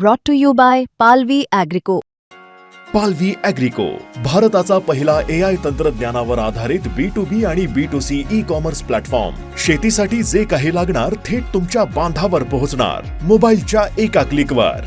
brought to you by Palvi Agrico. पालवी अॅग्रिको भारताचा पहिला ए आय तंत्रज्ञानावर आधारित बी टू बी आणि B to C e commerce platform शेतीसाठी जे काही लागणार थेट तुमच्या बांधावर पोहोचणार. मोबाईलच्या एका क्लिकवर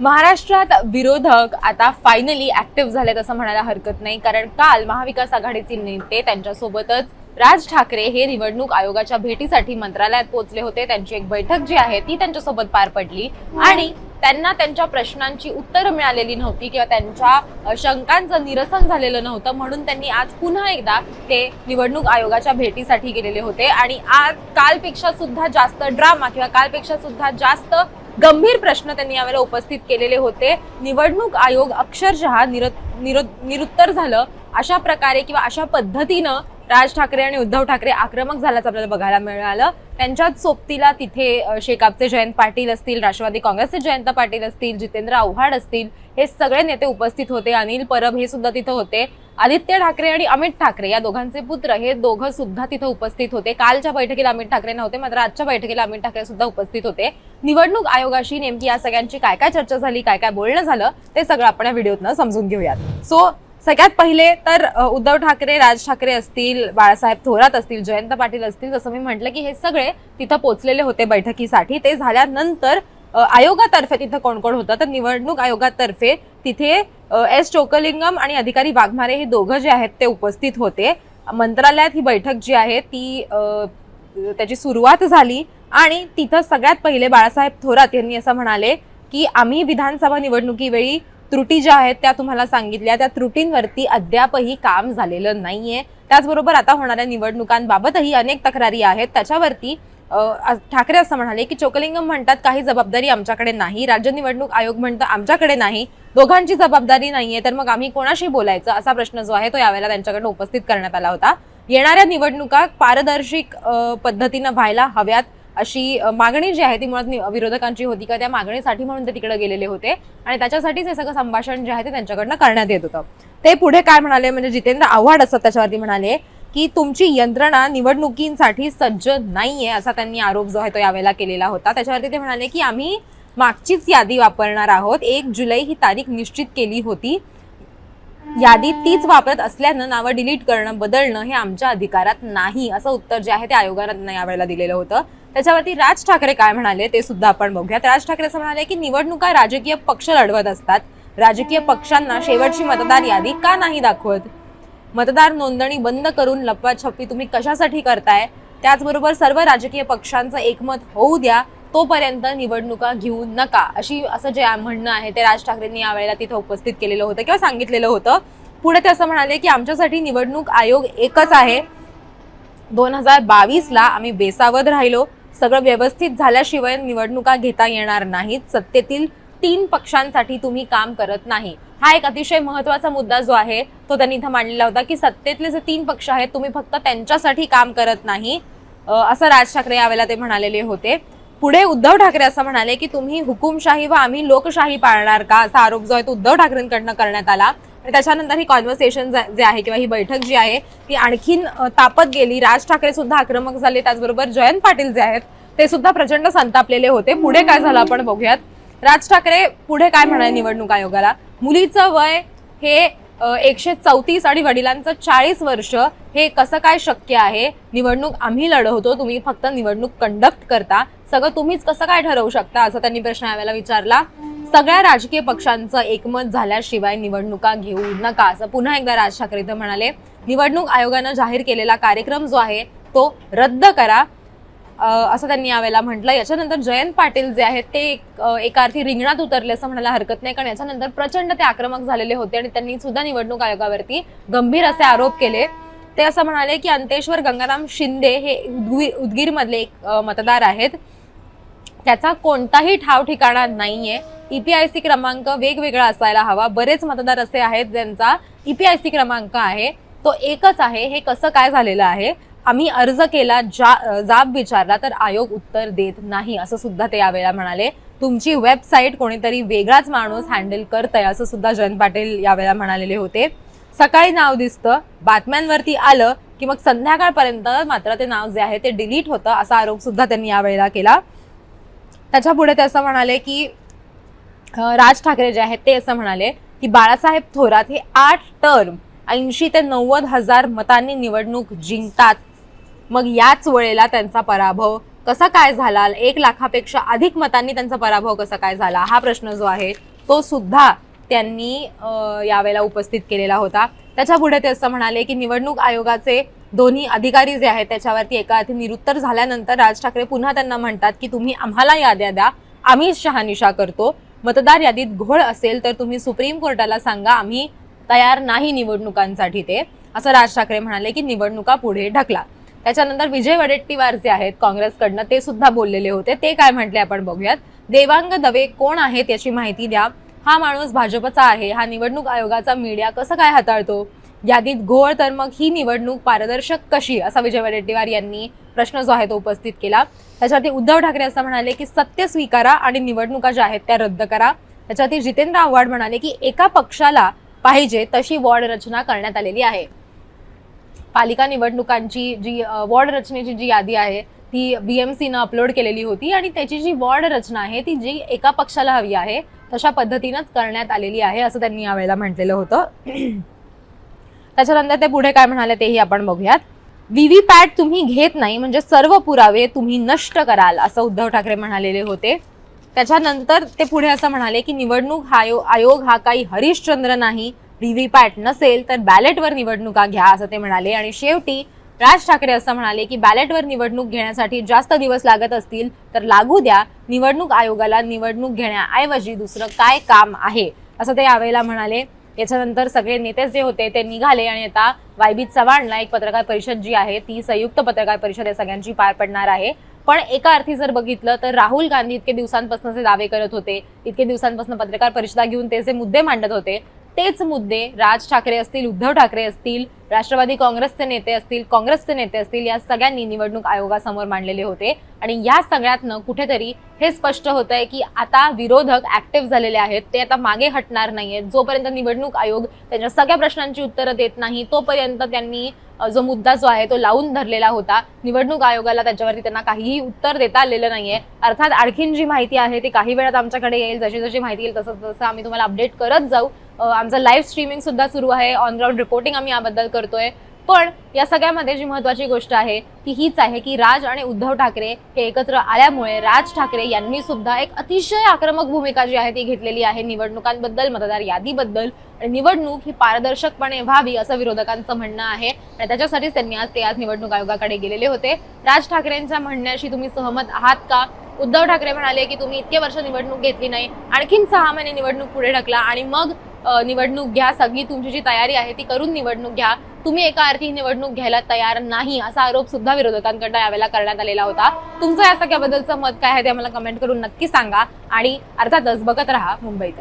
महाराष्ट्रात विरोधक आता फायनली ऍक्टिव्ह झालेत असं म्हणायला हरकत नाही कारण काल महाविकास आघाडीचे नेते त्यांच्यासोबतच राज ठाकरे हे निवडणूक आयोगाच्या भेटीसाठी मंत्रालयात पोहोचले होते. त्यांची एक बैठक जी आहे ती त्यांच्यासोबत पार पडली. आणि त्यांना त्यांच्या प्रश्नांची उत्तरं मिळालेली नव्हती किंवा त्यांच्या शंकांचं निरसन झालेलं नव्हतं. म्हणून त्यांनी आज पुन्हा एकदा ते निवडणूक आयोगाच्या भेटीसाठी गेलेले होते. आणि आज कालपेक्षा सुद्धा जास्त ड्रामा किंवा कालपेक्षा सुद्धा जास्त गंभीर प्रश्न त्यांनी यावेळेला उपस्थित केलेले होते. निवडणूक आयोग अक्षरशः निर निरुत्तर झालं. अशा प्रकारे किंवा अशा पद्धतीनं राज ठाकरे आणि उद्धव ठाकरे आक्रमक झाल्याचं आपल्याला बघायला मिळालं. त्यांच्याच सोबतीला तिथे शेकापचे जयंत पाटील असतील राष्ट्रवादी काँग्रेसचे जयंत पाटील असतील जितेंद्र आव्हाड असतील हे सगळे नेते उपस्थित होते. अनिल परब हे सुद्धा तिथं होते. आदित्य ठाकरे आणि अमित ठाकरे या दोघांचे पुत्र हे दोघं सुद्धा तिथं उपस्थित होते. कालच्या बैठकीला अमित ठाकरे नव्हते मात्र आजच्या बैठकीला अमित ठाकरे सुद्धा उपस्थित होते. निवडणूक आयोगाशी नेमकी या सगळ्यांची काय काय चर्चा झाली काय काय बोलणं झालं ते सगळं आपण या व्हिडिओतनं समजून घेऊयात. सो सगळ्यात पहिले तर उद्धव ठाकरे राज ठाकरे असतील बाळासाहेब थोरात असतील जयंत पाटील असतील जसं मी म्हटलं की हे सगळे तिथं पोचलेले होते बैठकीसाठी. ते झाल्यानंतर आयोगातर्फे तिथं कोण कोण होतं? तर निवडणूक आयोगातर्फे तिथे एस चोकलिंगम आणि अधिकारी वाघमारे हे दोघं जे आहेत ते उपस्थित होते. मंत्रालयात ही बैठक जी आहे ती त्याची सुरुवात झाली आणि तिथं सगळ्यात पहिले बाळासाहेब थोरात यांनी असं म्हणाले की आम्ही विधानसभा निवडणुकीवेळी त्रुटी ज्या आहेत त्या तुम्हाला सांगितल्या. त्या त्रुटींवरती अद्यापही काम झालेलं नाहीये. त्याचबरोबर आता होणाऱ्या निवडणुकांबाबतही अनेक तक्रारी आहेत. त्याच्यावरती ठाकरे असं म्हणाले की चोकलिंगम म्हणतात काही जबाबदारी आमच्याकडे नाही. राज्य निवडणूक आयोग म्हणतं आमच्याकडे नाही. दोघांची जबाबदारी नाहीये. तर मग आम्ही कोणाशी बोलायचं? असा प्रश्न जो आहे तो यावेळेला त्यांच्याकडे उपस्थित करण्यात आला होता. येणाऱ्या निवडणुका पारदर्शक पद्धतीनं व्हायला हव्यात. अशी मागणी जी आहे ती मुळात नि- विरोधकांची होती का त्या मागणीसाठी म्हणून ते तिकडे गेलेले होते. आणि त्याच्यासाठीच हे सगळं संभाषण जे आहे ते त्यांच्याकडनं करण्यात येत होतं. ते पुढे काय म्हणाले? म्हणजे जितेंद्र आव्हाड असतात त्याच्यावरती म्हणाले की तुमची यंत्रणा निवडणुकींसाठी सज्ज नाहीये असा त्यांनी आरोप जो आहे तो यावेळेला केलेला होता. त्याच्यावरती ते म्हणाले की आम्ही मागचीच यादी वापरणार आहोत. एक जुलै ही तारीख निश्चित केली होती. यादी तीच वापरत असल्यानं नावं डिलीट करणं बदलणं हे आमच्या अधिकारात नाही असं उत्तर जे आहे ते आयोगानं यावेळेला दिलेलं होतं. त्याच्यावरती राज ठाकरे काय म्हणाले ते सुद्धा आपण बघूयात. राज ठाकरे असं म्हणाले की निवडणुका राजकीय पक्ष लढवत असतात. राजकीय पक्षांना शेवटची मतदार यादी का नाही दाखवत? मतदार नोंदणी बंद करून लपवाछपी तुम्ही कशासाठी करताय? त्याचबरोबर सर्व राजकीय पक्षांचं एकमत होऊ द्या. तोपर्यंत निवडणुका घेऊ नका अशी असं जे म्हणणं आहे ते राज ठाकरेंनी यावेळेला तिथं उपस्थित केलेलं होतं किंवा सांगितलेलं होतं. पुढे ते असं म्हणाले की आमच्यासाठी निवडणूक आयोग एकच आहे. दोन हजार बावीसला आम्ही बेसावध राहिलो. सगळं व्यवस्थित झाल्याशिवाय निवडणुका घेता येणार नाहीत. सत्तेतील तीन पक्षांसाठी तुम्ही काम करत नाही. हा एक अतिशय महत्त्वाचा मुद्दा जो आहे तो त्यांनी इथं मांडलेला होता की सत्तेतले जे तीन पक्ष आहेत तुम्ही फक्त त्यांच्यासाठी काम करत नाही असं राज ठाकरे यावेळेला ते म्हणालेले होते. पुढे उद्धव ठाकरे असं म्हणाले की तुम्ही हुकुमशाही व आम्ही लोकशाही पाळणार का? असा आरोप जो आहे तो उद्धव ठाकरेंकडनं करण्यात आला. आणि त्याच्यानंतर ही कॉन्व्हर्सेशन जे आहे किंवा ही बैठक जी आहे ती आणखीन तापत गेली. राज ठाकरे सुद्धा आक्रमक झाले. त्याचबरोबर जयंत पाटील जे आहेत ते सुद्धा प्रचंड संतापलेले होते. पुढे काय झालं आपण बघूयात. राज ठाकरे पुढे काय म्हणाले निवडणूक आयोगाला? मुलीचं वय हे एकशे चौतीस आणि वडिलांचं चाळीस वर्ष हे कसं काय शक्य आहे? निवडणूक आम्ही लढवतो तुम्ही फक्त निवडणूक कंडक्ट करता. सगळं तुम्हीच कसं काय ठरवू शकता? असं त्यांनी प्रश्न यावेळेला विचारला. सगळ्या राजकीय पक्षांचं एकमत झाल्याशिवाय निवडणुका घेऊ नका असं पुन्हा एकदा राज ठाकरे म्हणाले. निवडणूक आयोगानं जाहीर केलेला कार्यक्रम जो आहे तो रद्द करा. असं त्यांनी यावेळेला म्हटलं. याच्यानंतर जयंत पाटील जे आहेत ते एक- एका अर्थी रिंगणात उतरले असं म्हणायला हरकत नाही. कारण याच्यानंतर प्रचंड ते आक्रमक झालेले होते आणि त्यांनी सुद्धा निवडणूक आयोगावरती गंभीर असे आरोप केले. ते असं म्हणाले की अंतेश्वर गंगाराम शिंदे हे उदगीर उदगीरमधले एक मतदार आहेत. त्याचा कोणताही ठाव ठिकाणा नाहीये. ईपीआयसी क्रमांक वेगवेगळा असायला हवा. बरेच मतदार असे आहेत ज्यांचा ईपीआयसी क्रमांक आहे. तो एकच आहे. हे कसं काय झालेलं आहे? आम्ही अर्ज केला जा जाब विचारला तर आयोग उत्तर देत नाही असं सुद्धा ते यावेळेला म्हणाले. तुमची वेबसाईट कोणीतरी वेगळाच माणूस हँडल करतंय असं सुद्धा जयंत पाटील यावेळेला म्हणालेले होते. सकाळी नाव दिसतं बातम्यांवरती आलं की मग संध्याकाळपर्यंत मात्र ते नाव जे आहे ते डिलीट होतं असा आरोप सुद्धा त्यांनी यावेळेला केला. त्याच्या पुढे ते असं म्हणाले की राज ठाकरे जे आहेत ते असं म्हणाले की बाळासाहेब थोरात हे आठ टर्म ऐंशी ते नव्वद हजार मतांनी निवडणूक जिंकतात. मग याच वेळेला त्यांचा पराभव कसा काय झाला? एक लाखापेक्षा अधिक मतांनी त्यांचा पराभव कसा काय झाला? हा प्रश्न जो आहे तो सुद्धा त्यांनी यावेळेला उपस्थित केलेला होता. त्याच्या पुढे ते असं म्हणाले की निवडणूक आयोगाचे दोन्ही अधिकारी जे आहेत त्याच्यावरती एका अर्थी निरुत्तर झाल्यानंतर राज ठाकरे पुन्हा त्यांना म्हणतात की तुम्ही आम्हाला याद्या द्या. आम्ही शहानिशा करतो. मतदार यादीत घोळ असेल तर तुम्ही सुप्रीम कोर्टाला सांगा. आम्ही तयार नाही निवडणुकांसाठी ते. असं राज ठाकरे म्हणाले की निवडणुका पुढे ढकला. त्याच्यानंतर विजय वडेट्टीवार जे आहेत काँग्रेसकडनं ते सुद्धा बोललेले होते. ते काय म्हटले आपण बघूयात. देवांग दवे कोण आहेत याची माहिती द्या. हा माणूस भाजपचा आहे. हा निवडणूक आयोगाचा मीडिया कसं काय हाताळतो? यादीत घोळ तर मग ही निवडणूक पारदर्शक कशी? असा विजय वडेट्टीवार यांनी प्रश्न जो आहे तो उपस्थित केला. त्याच्यावरती उद्धव ठाकरे असं म्हणाले की सत्य स्वीकारा आणि निवडणुका ज्या आहेत त्या रद्द करा. त्याच्यावरती जितेंद्र आव्हाड म्हणाले की एका पक्षाला पाहिजे तशी वॉर्ड रचना करण्यात आलेली आहे. पालिका निवडणुकांची जी वॉर्ड रचनेची जी यादी आहे ती बीएमसीनं अपलोड केलेली होती आणि त्याची जी वॉर्ड रचना आहे ती जी एका पक्षाला हवी आहे तशा पद्धतीनंच करण्यात आलेली आहे असं त्यांनी यावेळेला म्हटलेलं होतं. त्याच्यानंतर ते पुढे काय म्हणाले तेही आपण बघूयात. व्हीव्हीपॅट तुम्ही घेत नाही म्हणजे सर्व पुरावे तुम्ही नष्ट कराल असं उद्धव ठाकरे म्हणालेले होते. त्याच्यानंतर ते पुढे असं म्हणाले की निवडणूक आयो- आयोग हा काही हरिश्चंद्र नाही व्हीव्हीपॅट नसेल तर बॅलेटवर निवडणुका घ्या असं ते म्हणाले. आणि शेवटी राज ठाकरे असं म्हणाले की बॅलेटवर निवडणूक घेण्यासाठी जास्त दिवस लागत असतील तर लागू द्या. निवडणूक आयोगाला निवडणूक घेण्याऐवजी दुसरं काय काम आहे? असं ते यावेळेला म्हणाले. याच्यानंतर सगळे नेते जे होते ते निघाले आणि आता वायबी चव्हाणला एक पत्रकार परिषद जी आहे ती संयुक्त पत्रकार परिषद या सगळ्यांची पार पडणार आहे. पण एका अर्थी जर बघितलं तर राहुल गांधी इतके दिवसांपासून जे दावे करत होते इतके दिवसांपासून पत्रकार परिषदा घेऊन ते जे मुद्दे मांडत होते. तेच मुद्दे राज ठाकरे असतील उद्धव ठाकरे असतील राष्ट्रवादी काँग्रेसचे नेते असतील काँग्रेसचे नेते असतील या सगळ्यांनी निवडणूक आयोगासमोर मांडलेले होते. आणि या सगळ्यातनं कुठेतरी हे स्पष्ट होत आहे की आता विरोधक ऍक्टिव्ह झालेले आहेत. ते आता मागे हटणार नाहीयेत. जोपर्यंत निवडणूक आयोग त्यांच्या सगळ्या प्रश्नांची उत्तरं देत नाही तोपर्यंत त्यांनी जो मुद्दा जो आहे तो लावून धरलेला होता. निवडणूक आयोगाला त्याच्यावरती त्यांना काहीही उत्तर देता आलेलं नाहीये. अर्थात आणखीन जी माहिती आहे ती काही वेळात आमच्याकडे येईल. जशी जशी माहिती येईल तसं तसं आम्ही तुम्हाला अपडेट करत जाऊ. आमचं लाईव्ह स्ट्रीमिंग सुद्धा सुरू आहे. ऑन ग्राउंड रिपोर्टिंग आम्ही याबद्दल करतोय. पण या सगळ्यामध्ये जी महत्वाची गोष्ट आहे ती हीच आहे की राज आणि उद्धव ठाकरे हे एकत्र आल्यामुळे राज ठाकरे यांनी सुद्धा एक अतिशय आक्रमक भूमिका जी आहे ती घेतलेली आहे निवडणुकांबद्दल मतदार यादीबद्दल. आणि निवडणूक ही पारदर्शकपणे व्हावी असं विरोधकांचं म्हणणं आहे. आणि त्याच्यासाठीच त्यांनी आज ते आज निवडणूक आयोगाकडे गेलेले होते. राज ठाकरेंच्या म्हणण्याशी तुम्ही सहमत आहात का? उद्धव ठाकरे म्हणाले की तुम्ही इतके वर्ष निवडणूक घेतली नाही. आणखीन सहा महिने निवडणूक पुढे ढकला आणि मग निवडणूक घ्या सगळी तुमची जी तयारी आहे ती करून निवडणूक घ्या. तुम्ही एका अर्थी निवडणूक घ्यायला तयार नाही असा आरोप सुद्धा विरोधकांकडनं यावेळेला करण्यात आलेला होता. तुमचं या सगळ्याबद्दलचं मत काय आहे ते आम्हाला कमेंट करून नक्की सांगा आणि अर्थातच बघत राहा मुंबईत.